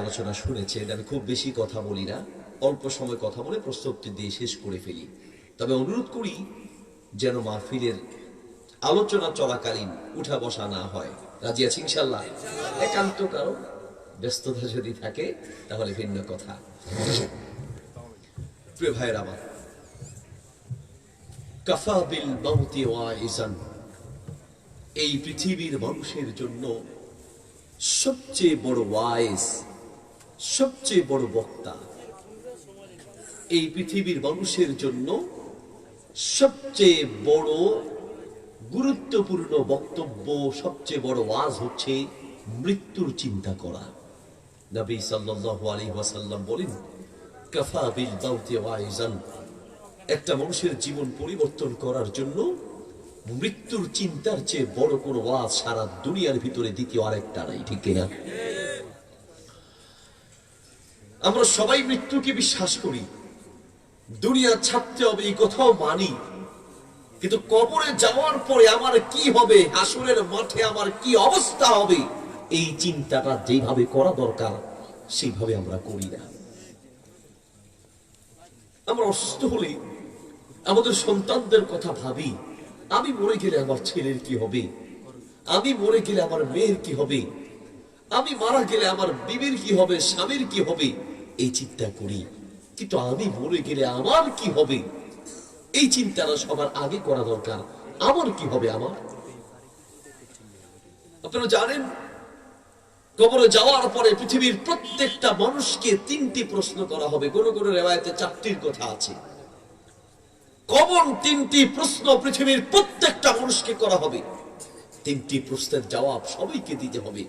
আলোচনা শুনেছেন আমি খুব বেশি কথা বলি না, অল্প সময় কথা বলে প্রস্তুতি দিয়ে শেষ করে ফেলি। তবে অনুরোধ করি যেন মাহফিলের আলোচনা চলাকালীন উঠা বসা না হয়। রাজি আছি ইনশাল্লাহ একান্ত কারণ ব্যস্ততা যদি থাকে, তাহলে ভিন্ন কথা। প্রিয় ভাইয়ের আমার, কাফা বিল মাউতি ওয়াইজান। এই পৃথিবীর মানুষের জন্য সবচেয়ে বড় ওয়াইজ সবচেয়ে বড় বক্তা। এই পৃথিবীর মানুষের জন্য সবচেয়ে বড়, গুরুত্বপূর্ণ বক্তব্য, সবচেয়ে বড় ওয়াজ হচ্ছে মৃত্যুর চিন্তা করা। নবী সাল্লাল্লাহু আলাইহি ওয়াসাল্লাম বলেন, কাফা বিল মাউতি ওয়াইজান। একটা মানুষের জীবন পরিবর্তন করার জন্য মৃত্যুর চিন্তার চেয়ে বড় কোনো ওয়াজ সারা দুনিয়ার ভিতরে দ্বিতীয় আরেকটা নাই, ঠিক কিনা? আমরা সবাই মৃত্যুকে বিশ্বাস করি। দুনিয়া ছাড়তে হবে, এই কথাও মানি। কিন্তু কবরে যাওয়ার পরে আমার কি হবে? হাসুরের মাঠে আমার কি অবস্থা হবে? এই চিন্তাটা যেভাবে করা দরকার, সেইভাবে আমরা করি না। আমরা অসুস্থ হলে আমাদের সন্তানদের কথা ভাবি, আমি মরে গেলে আমার ছেলের কি হবে? আমি মরে গেলে আমার মেয়ের কি হবে? আমি মারা গেলে আমার বিবির কি হবে? স্বামীর কি হবে? এই চিন্তা করি, কিন্তু আমি মরে গেলে আমার কি হবে? এই চিন্তাটা সবার আগে করা দরকার। আমার কি হবে আমার? আপনারা জানেন, কবরে যাওয়ার পরে পৃথিবীর প্রত্যেকটা মানুষকে তিনটি প্রশ্ন করা হবে। কোন কোন রেওয়ায়তে চারটির কথা আছে। কমন তিনটি প্রশ্ন পৃথিবীর প্রত্যেকটা মানুষকে করা হবে। তিনটি প্রশ্নের জবাব সবাইকে দিতে হবে।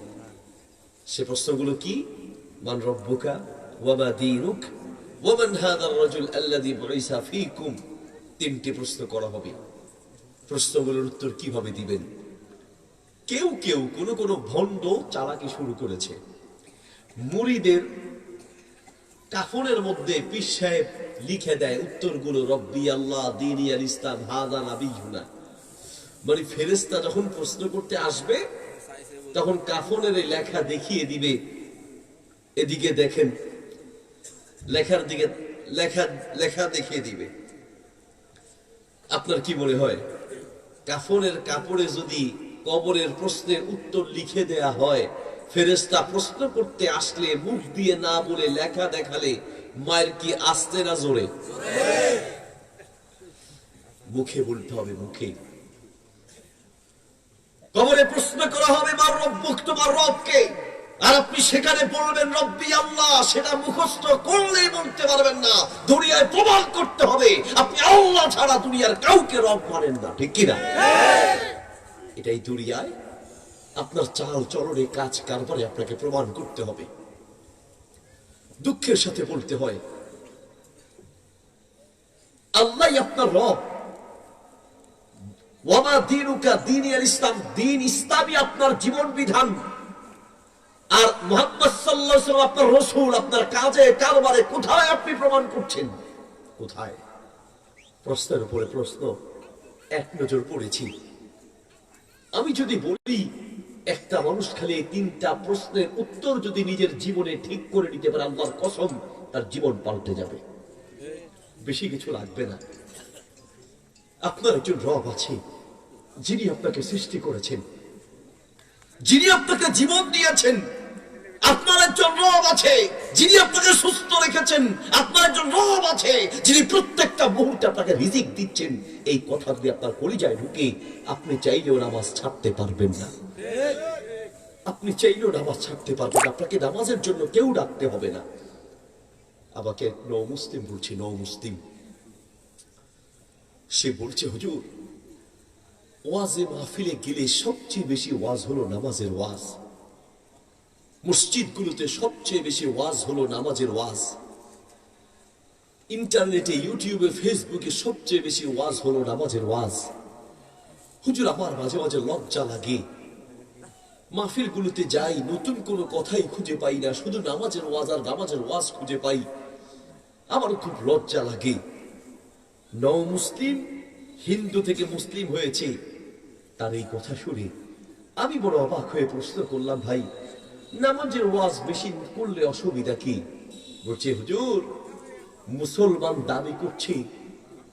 সে প্রশ্নগুলো কি? মান রব্বুকা ওয়ামা দীনুক? ওয়ামান হাদার রাজুল আল্লাযী বুইসা ফীকুম? তিনটি প্রশ্ন করা হবে। প্রশ্নগুলোর উত্তর কীভাবে দিবেন? কেউ কেউ কোন কোন ভণ্ড চালাকি শুরু করেছে। মুড়িদের কাফনের মধ্যে পীর সাহেব লিখে দেয় উত্তরগুলো, রব্বি আল্লাহ দিন আল ইসলাম হাদা নাবি মানে ফেরেস্তা যখন প্রশ্ন করতে আসবে, তখন কাফনের এই লেখা দেখিয়ে দিবে। এদিকে দেখেন লেখার দিকে, লেখা লেখা দেখিয়ে দিবে। আপনার কি মনে হয়? কাফনের কাপড়ে যদি কবরের প্রশ্নের উত্তর লিখে দেয়া হয় ফেরেস্তা প্রশ্ন করতে আসলে, মুখ দিয়ে না বলে লেখা দেখালে মায়ের কি আসতে না জোরে? মুখে বলতে হবে, মুখে। কবরে প্রশ্ন করা হবে, মার রব্বুক তোমার রবকে। আর আপনি সেখানে বলবেন, রব্বি আল্লাহ, সেটা মুখস্থ করলেই বলতে পারবেন না। দুনিয়ায় প্রমাণ করতে হবে। আপনি আল্লাহ ছাড়া দুনিয়ার কাউকে রব মানেন না। ঠিক কিনা? এটাই দুনিয়ায়। আপনার চাল চলনে কাজ কারবারে আপনাকে প্রমাণ করতে হবে। দুঃখের সাথে বলতে হয়, আল্লাহ আপনার রব। ওয়ামা দিনুকা, দিন ইসলাম, দিন ইসলামই আপনার জীবন বিধান। আর মোহাম্মদ সাল্লাহ আপনার রসুল, আপনার কাজে, কারবারে কোথায় আপনি প্রমাণ করছেন? কোথায়? প্রশ্নের উপরে প্রশ্ন, এক নজর পড়েছি। আমি যদি বলি, একটা মানুষ খালি তিনটা প্রশ্নের উত্তর যদি নিজের জীবনে ঠিক করে নিতে পারে, আল্লাহর কসম, তার জীবন পাল্টে যাবে। বেশি কিছু লাগবে না। আপনার একজন রব আছে, যিনি আপনাকে সৃষ্টি করেছেন। যিনি আপনাকে জীবন দিয়েছেন। আপনার একজন রব আছে, যিনি আপনাকে সুস্থ রেখেছেন। আপনার একজন রব আছে, যিনি প্রত্যেকটা মুহূর্তে আপনাকে রিজিক দিচ্ছেন। এই কথা যদি আপনার পরিচয় ঢুকে, আপনি চাইলেও নামাজ ছাড়তে পারবেন না। আপনি চাইলেও নামাজ ছাড়তে পারবেন আপনাকে নামাজের জন্য কেউ ডাকতে হবে না। আমাকে নৌ মুসলিম বলছি নৌ মুসলিম। সে বলছে, হুজুর, ওয়াজে মাহফিলে গেলে সবচেয়ে বেশি ওয়াজ হলো নামাজের ওয়াজ। মসজিদগুলোতে সবচেয়ে বেশি ওয়াজ হলো নামাজের ওয়াজ। ইন্টারনেটে, ইউটিউবে, ফেসবুকে সবচেয়ে বেশি ওয়াজ হলো নামাজের ওয়াজ। হুজুর, আমার মাঝে মাঝে লজ্জা লাগে। মাহফিলগুলোতে যাই, নতুন কোনো কথাই খুঁজে পাই না, শুধু নামাজের ওয়াজ আর নামাজের ওয়াজ খুঁজে পাই। আমার খুব লজ্জা লাগে। নও মুসলিম, হিন্দু থেকে মুসলিম হয়েছে। তার এই কথা শুনে আমি বড় অবাক হয়ে প্রশ্ন করলাম, ভাই নামাজের ওয়াজ বেশি করলে অসুবিধা কি? বলছে, হুজুর, মুসলমান দাবি করছে,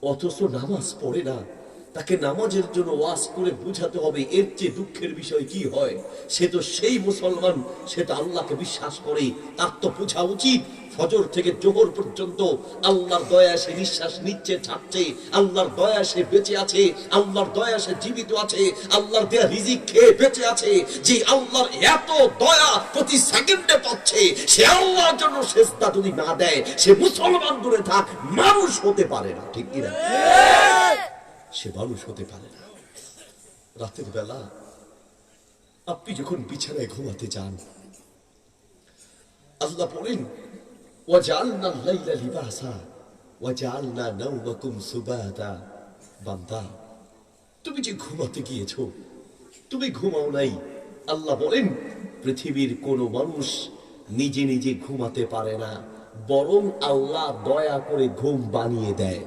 অথচ নামাজ পড়ে না। তাকে নামাজের জন্য ওয়াজ করে বুঝাতে হবে, এর চেয়ে দুঃখের বিষয় কি হয়? সে তো সেই মুসলমান, সে তো আল্লাহকে বিশ্বাস করে তার তো বোঝা উচিত, ফজর থেকে জোহর পর্যন্ত আল্লাহর দয়া সে নিঃশ্বাস নিচ্ছে, ছাড়ছে, আল্লাহর দয়া সে বেঁচে আছে, আল্লাহর দয়া সে জীবিত আছে, আল্লাহর দেয়া রিজিক খেয়ে বেঁচে আছে, যে আল্লাহর এত দয়া প্রতি সেকেন্ডে পাচ্ছে, সে আল্লাহর জন্য শেষটা যদি না দেয়, সে মুসলমান দূরে থাক, মানুষ হতে পারে না, ঠিক কিনা? সে মানুষ হতে পারে না। রাতের বেলা আপনি যখন বিছানায় ঘুমাতে যান, আল্লাহ বলেন, ওয়াজালনা লাইলা লিবাসা, ওয়াজালনা নাওমাকুম সুবাতা বান্দা। তুমি যে ঘুমাতে গিয়েছো, তুমি ঘুমাও নাই। আল্লাহ বলেন, পৃথিবীর কোন মানুষ নিজে নিজে ঘুমাতে পারে না, বরং আল্লাহ দয়া করে ঘুম বানিয়ে দেয়।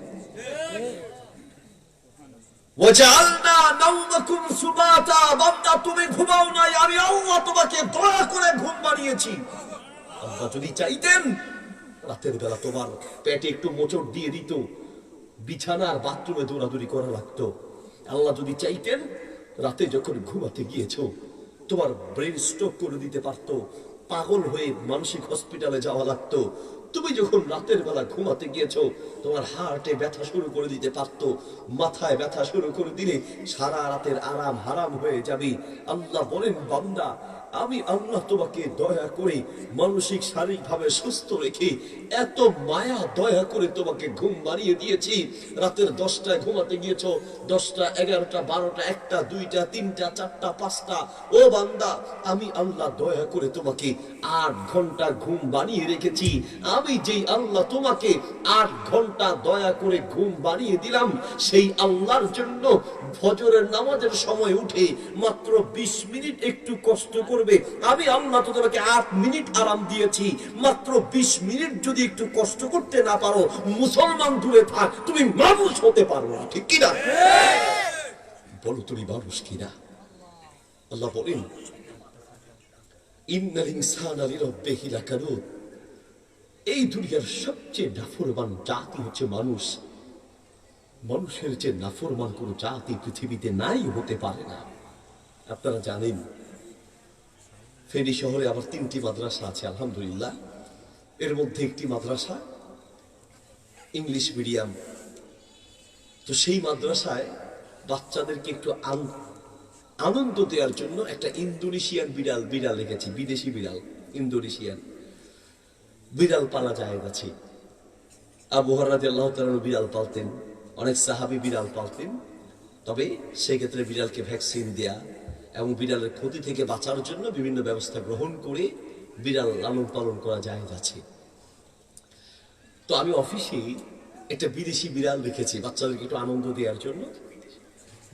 একটু মোচড় দিয়ে দিত বিছানার বাথরুমে দৌড়াদৌড়ি করা লাগতো। আল্লাহ যদি চাইতেন, রাতে যখন ঘুমাতে গিয়েছো, তোমার ব্রেন স্ট্রোক করে দিতে পারতো, পাগল হয়ে মানসিক হসপিটালে যাওয়া লাগতো তুমি যখন রাতের বেলা ঘুমাতে গিয়েছ, তোমার হার্টে ব্যথা শুরু করে দিতে পারত। মাথায় ব্যথা শুরু করে দিলে সারা রাতের আরাম হারাম হয়ে যাবে। আল্লাহ বলেন, বান্দা আমি আল্লাহ তোমাকে দয়া করে মানসিক শারীরিক ভাবে সুস্থ রেখে এত মায়া দয়া করে তোমাকে ঘুম বানিয়ে দিয়েছি। রাতের দশটায় ঘুমাতে গিয়েছো, দশটা, এগারোটা, বারোটা, একটা, দুইটা, তিনটা, চারটা, পাঁচটা। ও বান্দা, আমি আল্লাহ দয়া করে তোমাকে আট ঘণ্টা ঘুম বানিয়ে রেখেছি। আমি যেই আল্লাহ তোমাকে আট ঘণ্টা দয়া করে ঘুম বানিয়ে দিলাম, সেই আল্লাহর জন্য ফজরের নামাজের সময় উঠে মাত্র বিশ মিনিট একটু কষ্ট করবে। আমি আল্লাহ তো তোমাকে আট মিনিট আরাম দিয়েছি। মাত্র বিশ মিনিট যদি একটু কষ্ট করতে না পারো, মুসলমান দূরে থাক, তুমি মানুষ হতে পারো না। ঠিক কিনা? বলো তুমি মানুষ কিনা? আল্লাহ বলেন এই দুনিয়ার সবচেয়ে নাফরমান জাতি হচ্ছে মানুষ। মানুষের যে নাফরমান কোন জাতি পৃথিবীতে নাই হতে পারে না। আপনারা জানেন ফেনী শহরে আবার তিনটি মাদ্রাসা আছে, আলহামদুলিল্লাহ। এর মধ্যে একটি মাদ্রাসা, ইংলিশ মিডিয়াম। তো সেই মাদ্রাসায় বাচ্চাদেরকে একটু আন- আনন্দ দেওয়ার জন্য একটা ইন্দোনেশিয়ান বিড়াল বিড়াল রেখেছি বিদেশি বিড়াল, ইন্দোনেশিয়ান। বিড়াল পালা যায় গেছে। আবু হরাদি আল্লাহ তাআলা বিড়াল পালতেন, অনেক সাহাবী বিড়াল পালতেন। তবে সেক্ষেত্রে বিড়ালকে ভ্যাকসিন দেয়া এবং বিড়ালের ক্ষতি থেকে বাঁচার জন্য বিভিন্ন ব্যবস্থা গ্রহণ করে বিড়াল লালন পালন করা যায় যাচ্ছে তো আমি অফিসে একটা বিদেশি বিড়াল রেখেছি বাচ্চাদেরকে একটু আনন্দ দেওয়ার জন্য।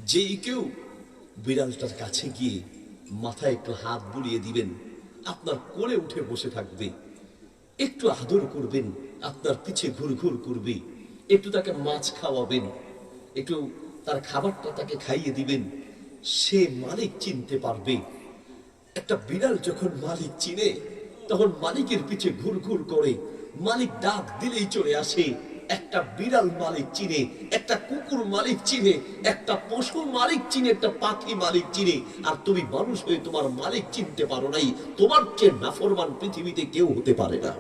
যেই কেউ বিড়ালটার কাছে গিয়ে মাথায় একটু হাত বুলিয়ে দিবেন, আপনার কোলে উঠে বসে থাকবে, একটু আদর করবেন, আপনার পিছে ঘুর ঘুর করবে, একটু তাকে মাছ খাওয়াবেন, একটু তার খাবারটা তাকে খাইয়ে দিবেন সে মালিক চিনতে পারবে। একটা বিড়াল যখন মালিক চিনে তখন মালিকের পিছে ঘুর ঘুর করে। মালিক ডাক দিলেই চলে আসে। একটা বিড়াল মালিক চিনে একটা কুকুর মালিক চিনে একটা পশুর মালিক চিনে একটা পাখি মালিক চিনে। আর তুমি মানুষ হয়ে তোমার মালিক চিনতে পারো নাই। তোমার চেয়ে নাফরমান পৃথিবীতে কেউ হতে পারে না।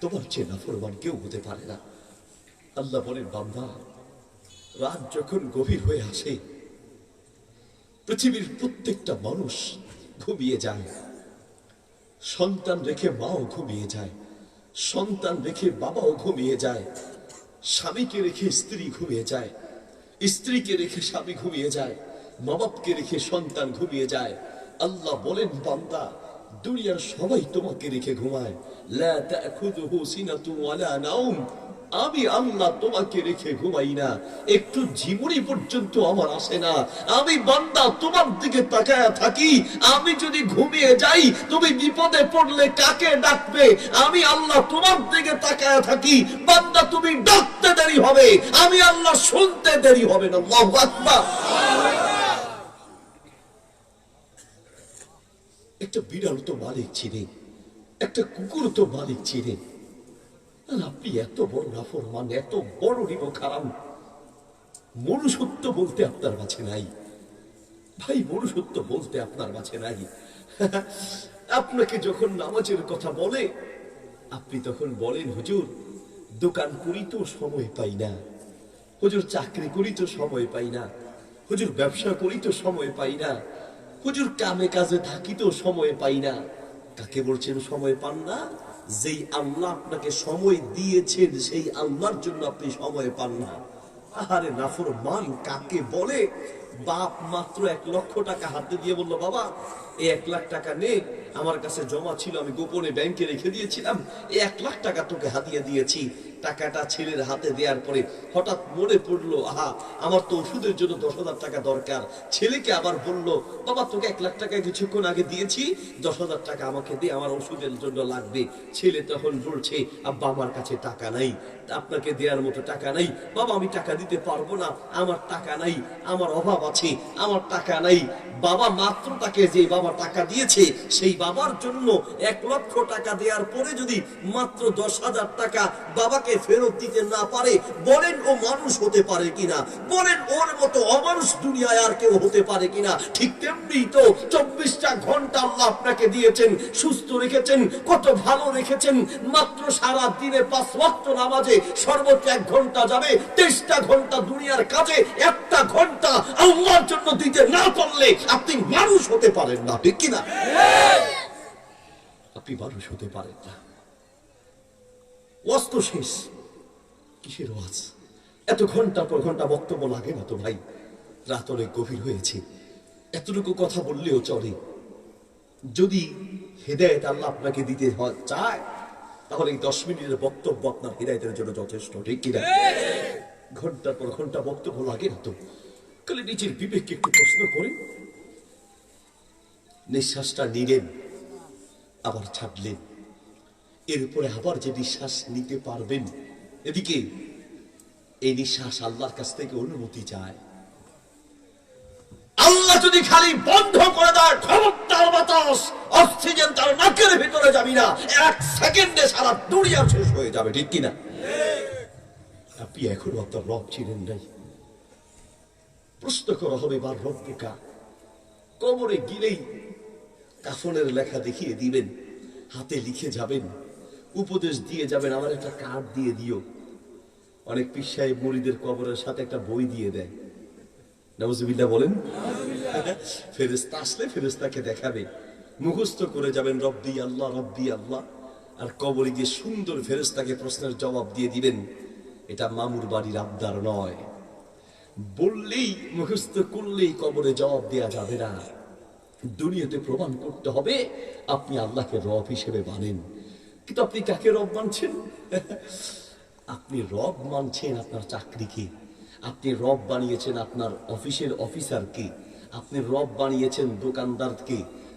তোমার চেয়ে নাফরমান কেউ হতে পারে না। আল্লাহ বলেন বান্দা রাত যখন গভীর হয়ে আসে, পৃথিবীর প্রত্যেকটা মানুষ ঘুমিয়ে যায়। সন্তান রেখে মাও ঘুমিয়ে যায়। সন্তান রেখে বাবাও ঘুমিয়ে যায়। স্বামীকে রেখে স্ত্রী ঘুমিয়ে যায়। স্ত্রীকে রেখে স্বামী ঘুমিয়ে যায়। মা বাপকে রেখে সন্তান ঘুমিয়ে যায়। আল্লাহ বলেন, বান্দা, দুনিয়ার সবাই তোমাকে রেখে ঘুমায়। আমি আল্লাহ তোমাকে রেখে ঘুমাই না। একটু জীবনী পর্যন্ত আমার আসে না। আমি বান্দা, তোমার দিকে তাকায়া থাকি। আমি যদি ঘুমিয়ে যাই, তুমি বিপদে পড়লে কাকে ডাকবে? আমি আল্লাহ তোমার দিকে তাকায়া থাকি। বান্দা, তুমি ডাকতে দেরি হবে। আমি আল্লাহ শুনতে দেরি হবে না। একটা বিড়াল তো মালিক চিনে। একটা কুকুর তো মালিক চিনে। আপনি এত বড় নাফরমান, এত বড় নিব খারাপ মনুষ্যত্ব বলতে আপনার কাছে নাই। ভাই, মনুষ্যত্ব বলতে আপনার কাছে নাই। আপনাকে যখন নামাজের কথা বলে, আপনি তখন বলেন, হুজুর, দোকান করি তো সময় পাই না। হুজুর, চাকরি করি তো সময় পাই না। হুজুর, ব্যবসা করি তো সময় পাই না। হুজুর কামে কাজে থাকি তো সময় পাই না। কাকে বলছেন, সময় পান না? যেই আল্লাহ আপনাকে সময় দিয়েছেন, সেই আল্লাহর জন্য আপনি সময় পান না। আরে নাফর মান কাকে বলে? বাপ মাত্র এক লক্ষ টাকা হাতে দিয়ে বলল, বাবা, এই এক লাখ টাকা নে, আমার কাছে জমা ছিল, আমি গোপনে ব্যাংকে রেখে দিয়েছিলাম, এই এক লাখ টাকা তোকে হাতিয়ে দিয়েছি। টাকাটা ছেলের হাতে দেওয়ার পরে হঠাৎ মনে পড়ল, আহা, আমার তো ওষুধের জন্য দশ হাজার টাকা দরকার। ছেলেকে আবার বলল, বাবা, তোকে এক লাখ টাকা কিছুক্ষণ আগে দিয়েছি, দশ হাজার টাকা আমাকে দে, আমার ওষুধের জন্য লাগবে। ছেলে তখন বলছে, আব্বা, আমার কাছে টাকা নাই, আপনাকে দেওয়ার মতো টাকা নাই। বাবা, আমি টাকা দিতে পারব না, আমার টাকা নাই, আমার অভাব আছে আমার টাকা নাই। বাবা মাত্র তাকে যে বাবা টাকা দিয়েছে, সেই বাবার জন্য এক লক্ষ টাকা দেওয়ার পরে যদি মাত্র দশ হাজার টাকা বাবাকে ফেরত দিতে না পারে, বলেন ও মানুষ হতে পারে কিনা? বলেন ওর মতো অমানুষ দুনিয়ায় আর কেউ হতে পারে কিনা? ঠিক তেমনি তো চব্বিশটা ঘণ্টা আল্লাহ আপনাকে দিয়েছেন, সুস্থ রেখেছেন, কত ভালো রেখেছেন। মাত্র সারা দিনে পাঁচ ওয়াক্ত নামাজে সর্বোচ্চ এক ঘণ্টা যাবে, তেইশটা ঘণ্টা দুনিয়ার কাজে, একটা ঘণ্টা আল্লাহর জন্য দিতে না পারলে আপনি মানুষ হতে পারেন না ঠিক কিনা? আপনি মানুষ হতে পারেন না। ওয়াজ তো শেষ। কিসের ওয়াজ? এত ঘণ্টা পর ঘণ্টা বক্তব্য লাগে না তো ভাই? রাত অনেক গভীর হয়েছে। এতটুকু কথা বললেও চলে। যদি হেদায়ত আল্লাহ আপনাকে দিতে হয়- চায় তাহলে এই দশ মিনিটের বক্তব্য আপনার হেদায়তের জন্য যথেষ্ট ঠিক কিনা? ঘণ্টার পর ঘণ্টা বক্তব্য লাগে না তো। তাহলে নিজের বিবেককে একটু প্রশ্ন করেন নিঃশ্বাসটা নিলেন আবার ছাড়লেন। এর উপরে আবার যে নিঃশ্বাস নিতে পারবেন এদিকে এই নিঃশ্বাস আল্লাহর কাছ থেকে অনুমতি চায়। আল্লাহ যদি খালি বন্ধ করে দেয় ক্ষমতার বাতাস অক্সিজেন তার নাকের ভিতরে যাবি না এক সেকেন্ডে সারা দুনিয়া শেষ হয়ে যাবে ঠিক কিনা? আপনি এখনও আপনার রব ছিলেন নাই। প্রশ্ন করা হবে বার রব্বুকা কবরে গিলেই কাফনের লেখা দেখিয়ে দিবেন, হাতে লিখে যাবেন, উপদেশ দিয়ে যাবেন, আমার একটা কার্ড দিয়ে দিও। অনেক পিসাই মুড়িদের কবরের সাথে একটা বই দিয়ে দেয়। নবজুবিল্লাহ বলেন ফেরেস্তা আসলে ফেরেস্তাকে দেখাবে। মুখস্থ করে যাবেন, রব্বি আল্লাহ রব্বি আল্লাহ। আর কবরে গিয়ে সুন্দর ফেরেস্তাকে প্রশ্নের জবাব দিয়ে দিবেন, এটা মামুর বাড়ির আবদার নয়। বললেই, মুখস্থ করলেই কবরে জবাব দেয়া যাবে না। দুনিয়াতে প্রমাণ করতে হবে, আপনি আল্লাহকে রব হিসেবে মানেন। কিন্তু আপনি কাকে রব মানছেন? আপনি রব মানছেন আপনার চাকরিকে। আপনি রব বানিয়েছেন আপনার অফিসের অফিসারকে। আপনি রব বানিয়েছেন দোকানদারকে,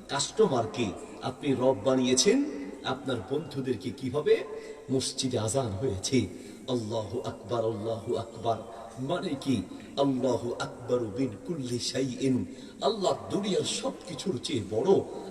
কাস্টমারকে। আপনি রব বানিয়েছেন আপনার বন্ধুদেরকে কীভাবে? মসজিদে আজান হয়েছে। আল্লাহ আকবার আল্লাহ আকবার। মানে কি? আল্লাহ আকবর বিন কুল্লি সাইন আল্লাহ দুনিয়ার সব কিছুর চেয়ে বড়।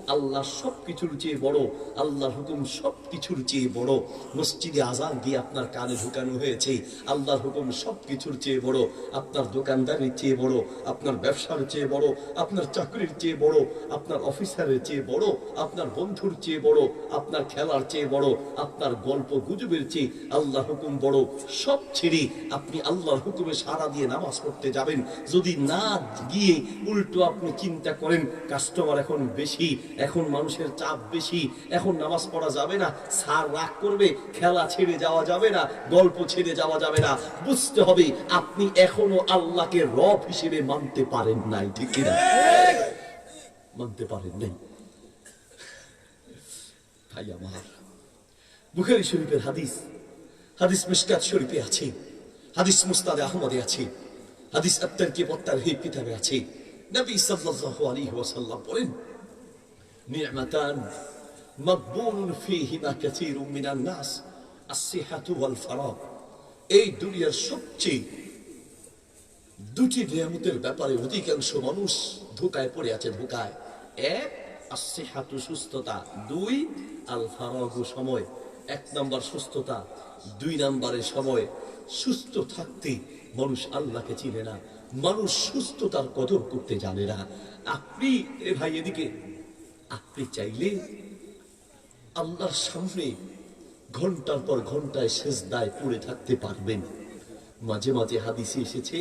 আল্লাহ সব কিছুর চেয়ে বড় আল্লাহর হুকুম সব কিছুর চেয়ে বড়। মসজিদে আজান দিয়ে আপনার কানে ঢুকানো হয়েছে আল্লাহর হুকুম সব কিছুর চেয়ে বড়, আপনার দোকানদারির চেয়ে বড়, আপনার ব্যবসার চেয়ে বড়, আপনার চাকরির চেয়ে বড়, আপনার অফিসারের চেয়ে বড়, আপনার বন্ধুর চেয়ে বড়, আপনার খেলার চেয়ে বড়, আপনার গল্প গুজবের চেয়ে আল্লাহ হুকুম বড়। সব ছেড়ে আপনি আল্লাহর হুকুমে সারা দিয়ে নামাজ পড়তে যাবেন। যদি না গিয়ে উল্টো আপনি চিন্তা করেন, কাস্টমার এখন বেশি এখন মানুষের চাপ বেশি, এখন নামাজ পড়া যাবে না সার রাগ করবে, খেলা ছেড়ে যাওয়া যাবে না, গল্প ছেড়ে যাওয়া যাবে না। বুঝতে হবে, আপনি এখনও আল্লাহকে রব হিসেবে মানতে পারেন নাই, ঠিক মানতে পারেন নাই। ভাই আমার, বুখারি শরীফের হাদিস হাদিস মিসকাত শরীফে আছে, হাদিস মুস্তাদে আহমদে আছে, হাদিস আত্মারকে বত্তার হে কিতাবে আছে। নবী সাল্লাল্লাহু আলাইহি ওয়াসাল্লাম বলেন মাকবুলুন ফীহিমা কাসীরুম মিনান নাস আস-সিহাতু ওয়াল ফারাগ এই দুনিয়ার সবচেয়ে দুটি নিয়ামতের ব্যাপারে অধিকাংশ মানুষ ধোকায় পড়ে আছে, ধোকায়। এক আসছে হাতু সুস্থতা। দুই আল ফারাগু সময়। এক নাম্বার সুস্থতা, দুই নাম্বারের সময়। সুস্থ থাকতে মানুষ আল্লাহকে চিনে না। মানুষ সুস্থতার কদর করতে জানে না। আপনি এ ভাই এদিকে আপনি চাইলে আল্লাহর সামনে ঘণ্টার পর ঘন্টায় শেষদায় পড়ে থাকতে পারবেন। মাঝে মাঝে হাদিসে এসেছে,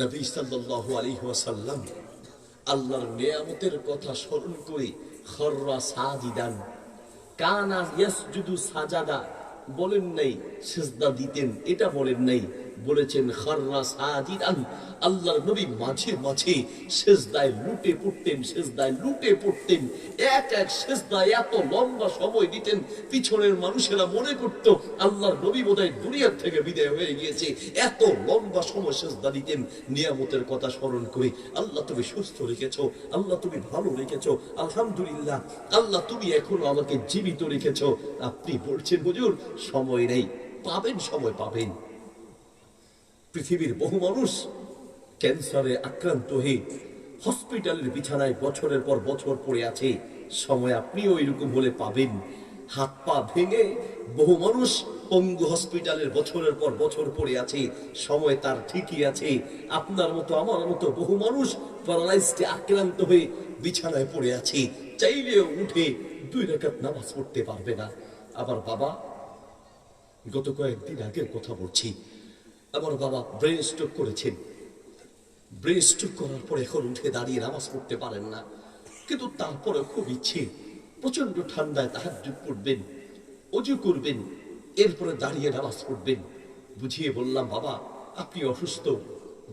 নবী সাল্লাল্লাহু আলাইহি ওয়াসাল্লাম আল্লাহর নিয়ামতের কথা স্মরণ করে, খররা সাজিদান, কানা ইয়াসজুদু সাজাদা, বলেন নাই, সিজদা দিতেন, এটা বলেন নাই বলেছেন, খররা সাজিদান আল্লাহর নবী মাঝে মাঝে সেজদায় লুটে পড়তেন সেজদায় লুটে পড়তেন এক এক সেজদায় এত লম্বা সময় দিতেন, পিছনের মানুষেরা মনে করত, আল্লাহর নবী বোধহয় দুনিয়ার থেকে বিদায় হয়ে গিয়েছে। এত লম্বা সময় সেজদা দিতেন। নিয়ামতের কথা স্মরণ করে, আল্লাহ তুমি সুস্থ রেখেছো, আল্লাহ তুমি ভালো রেখেছো, আলহামদুলিল্লাহ, আল্লাহ তুমি এখনও আমাকে জীবিত রেখেছো। আপনি বলছেন, হুজুর, সময় নেই। পাবেন, সময় পাবেন। পৃথিবীর বহু মানুষ ক্যান্সারে আক্রান্ত হয়ে হসপিটালের বিছানায় বছরের পর বছর পড়ে আছে। সময় আপনিও এরকম হলে পাবেন। হাত পা ভেঙে বহু মানুষ পঙ্গু হসপিটালের বছরের পর বছর পড়ে আছে। সময় তার ঠিকই আছে। আপনার মতো, আমার মতো বহু মানুষ প্যারালাইজডে আক্রান্ত হয়ে বিছানায় পড়ে আছে। চাইলেও উঠে দুই রেখাত নামাজ পড়তে পারবে না। আবার বাবা, গত কয়েকদিন আগের কথা বলছি। আমার বাবা ব্রেন স্ট্রোক করেছেন। ব্রেন স্ট্রোক করার পর এখন উঠে দাঁড়িয়ে নামাজ পড়তে পারেন না। কিন্তু তারপরে খুব ইচ্ছে প্রচণ্ড ঠান্ডায় তাহাজ্জুদ পড়বেন, অজু করবেন, এরপরে দাঁড়িয়ে নামাজ পড়বেন। বুঝিয়ে বললাম, বাবা, আপনি অসুস্থ,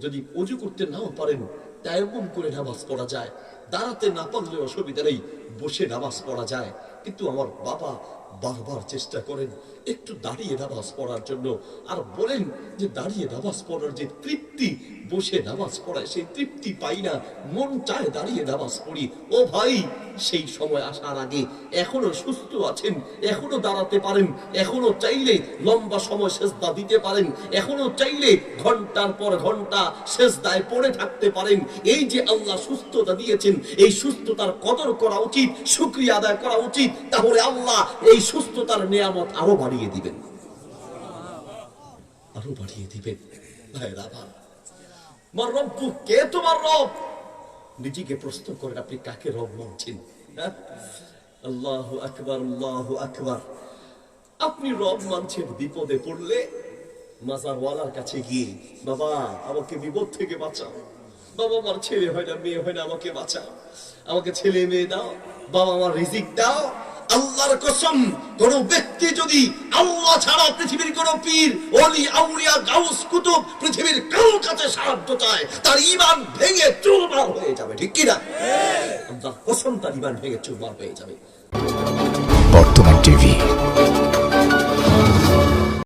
যদি অজু করতে নাও পারেন তায়াম্মুম করে নামাজ পড়া যায়। দাঁড়াতে না পারলে অসুবিধা নেই, বসে নামাজ পড়া যায়। কিন্তু আমার বাবা বারবার চেষ্টা করেন একটু দাঁড়িয়ে নামাজ পড়ার জন্য। আর বলেন যে দাঁড়িয়ে নামাজ পড়ার যে তৃপ্তি বসে নামাজ পড়ায় সেই তৃপ্তি পাই না। মন চায় দাঁড়িয়ে নামাজ পড়ি। ও ভাই, সেই সময় আসার আগে এখনও সুস্থ আছেন, এখনও দাঁড়াতে পারেন, এখনও চাইলে লম্বা সময় সেজদা দিতে পারেন, এখনও চাইলে ঘণ্টার পর ঘণ্টা সেজদায় পড়ে থাকতে পারেন। এই যে আল্লাহ সুস্থতা দিয়েছেন, এই সুস্থতার কদর করা উচিত, শুক্রিয়া আদায় করা উচিত, তাহলে আল্লাহ এই সুস্থতার নিয়ামত আরও বাড়িয়ে দিবেন। আরও বাড়িয়ে দিবেন। ভাইরা মার রব্বু কে তোমার রব? নিজেকে প্রশ্ন করেন আপনি কাকে রব মানছেন হ্যাঁ? আল্লাহু আকবার আল্লাহু আকবার। আপনি রব মানছেন বিপদে পড়লে মাজারওয়ালার কাছে গিয়ে, বাবা, আমাকে বিপদ থেকে বাঁচাও। বাবা, আমার ছেলে হয় না, মেয়ে হয় না, আমাকে বাঁচাও। আমাকে ছেলে মেয়ে দাও। বাবা, আমার রিজিক দাও। আল্লাহর কসম কোন ব্যক্তি যদি আল্লাহ ছাড়া পৃথিবীর কোন পীর অলি আউলিয়া গাউস কুতুব পৃথিবীর কারও কাছে সাহায্য চায় তার ইমান ভেঙে চুরমার হয়ে যাবে ঠিক কিনা? আল্লাহর কসম তার ইমান ভেঙে চুরমার হয়ে যাবে। বর্তমান টিভি।